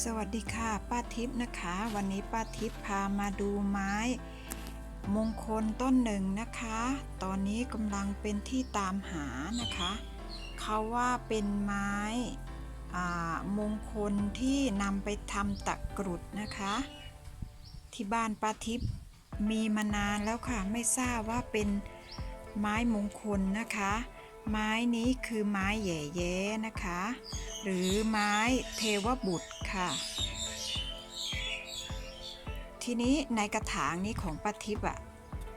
สวัสดีค่ะป้าทิพย์นะคะ วันนี้ป้าทิพย์พามาดูไม้ มงคลต้นหนึ่งนะคะ ตอนนี้กำลังเป็นที่ตามหานะคะเขาว่าเป็นไม้มงคลที่นำไปทำตะกรุดนะคะ ที่บ้านป้าทิพย์มีมานานแล้วค่ะ ไม่ทราบว่าเป็นไม้มงคลนะคะ ไม้นี้คือไม้แย่แย้นะคะ หรือไม้เทวบุตรค่ะ ทีนี้ในกระถางนี้ของป้าทิพย์อะ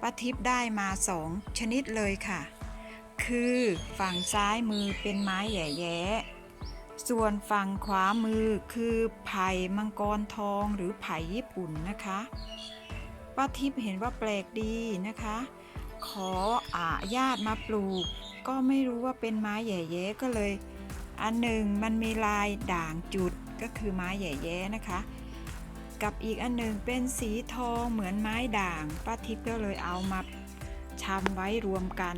ป้าทิพย์ได้มาสองชนิดเลยค่ะ คือฝั่งซ้ายมือเป็นไม้แย่แย้ส่วนฝั่งขวามือคือไผ่มังกรทองหรือไผ่ญี่ปุ่นนะคะป้าทิพย์เห็นว่าแปลกดีนะคะ ขออาญาตมาปลูก ก็ไม่รู้ว่าเป็นไม้แย่แย้ก็เลย อันหนึ่งมันมีลายด่างจุดก็คือไม้แย่แย้นะคะ กับอีกอันหนึ่งเป็นสีทองเหมือนไม้ด่างป้าทิพย์ก็เลยเอามาชำไว้รวมกัน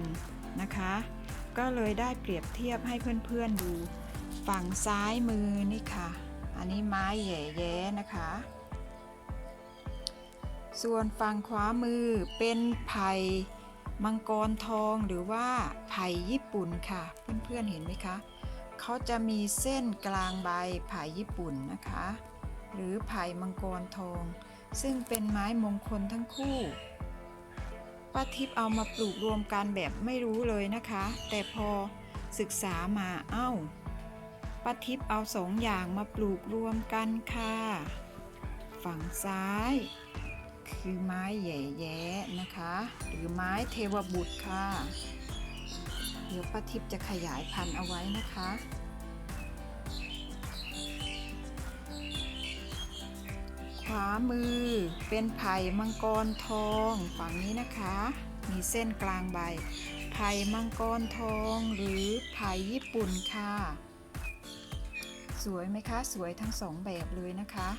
นะคะ ก็เลยได้เปรียบเทียบให้เพื่อนๆดู ฝั่งซ้ายมือนี่ค่ะ อันนี้ไม้แย่แย้นะคะ ส่วนฝั่งขวามือเป็นไผ่ มังกรทองหรือว่าไผ่ญี่ปุ่นค่ะ เพื่อนๆเห็นไหมคะเขาจะมีเส้นกลางใบไผ่ญี่ปุ่นนะคะ หรือไผ่มังกรทอง ซึ่งเป็นไม้มงคลทั้งคู่ป้าทิพย์เอามาปลูกรวมกันแบบไม่รู้เลยนะคะ แต่พอศึกษามาเอ้าป้าทิพย์เอาสองอย่างมาปลูกรวมกันค่ะ ฝั่งซ้าย คือไม้แหย่แย้นะคะ หรือไม้เทวบุตรค่ะ เดี๋ยวป้าทิพย์จะขยายพันธุ์เอาไว้นะคะขวามือเป็นไผ่มังกรทองฝั่งนี้นะคะ มีเส้นกลางใบ ไผ่มังกรทองหรือไผ่ญี่ปุ่นค่ะ สวยไหมคะ สวยทั้งสองแบบเลยนะคะ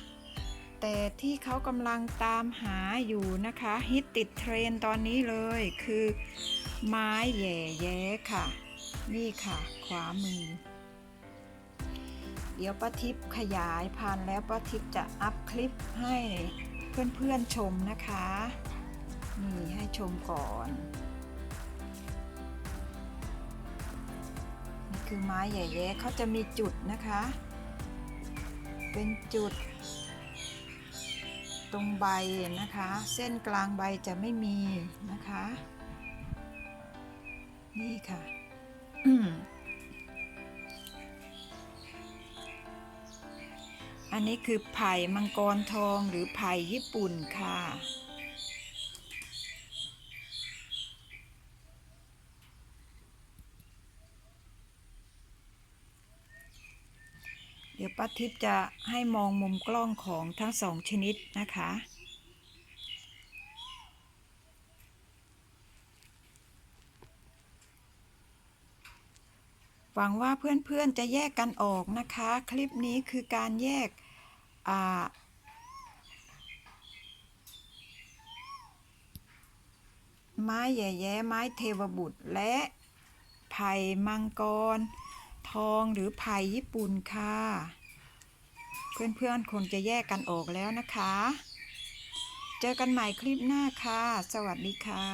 แต่ที่เขากำลังตามหาอยู่นะคะ ฮิตติดเทรนตอนนี้เลยคือ ไม้แย่แย้ค่ะ นี่ค่ะ ขวามือ เดี๋ยวป้าทิพย์ขยายพันแล้วป้าทิพย์จะอัพคลิปให้เพื่อนๆชมนะคะ นี่ให้ชมก่อน นี่คือไม้แหย่แย้เขาจะมีจุดนะคะ เป็นจุด ตรงใบนะคะ เส้นกลางใบจะไม่มีนะคะ นี่ค่ะอันนี้คือไผ่มังกรทองหรือไผ่ญี่ปุ่นค่ะ เดี๋ยวป้าทิพย์จะให้มองมุมกล้องของทั้งสองชนิดนะคะ หวังว่าเพื่อนๆจะแยกกันออกนะคะ คลิปนี้คือการแยกไม้แย่แย้ไม้เทวบุตรและไผ่มังกร ทองหรือไผ่ญี่ปุ่นค่ะ เพื่อนๆคงจะแยกกันออกแล้วนะคะ เจอกันใหม่คลิปหน้าค่ะ สวัสดีค่ะ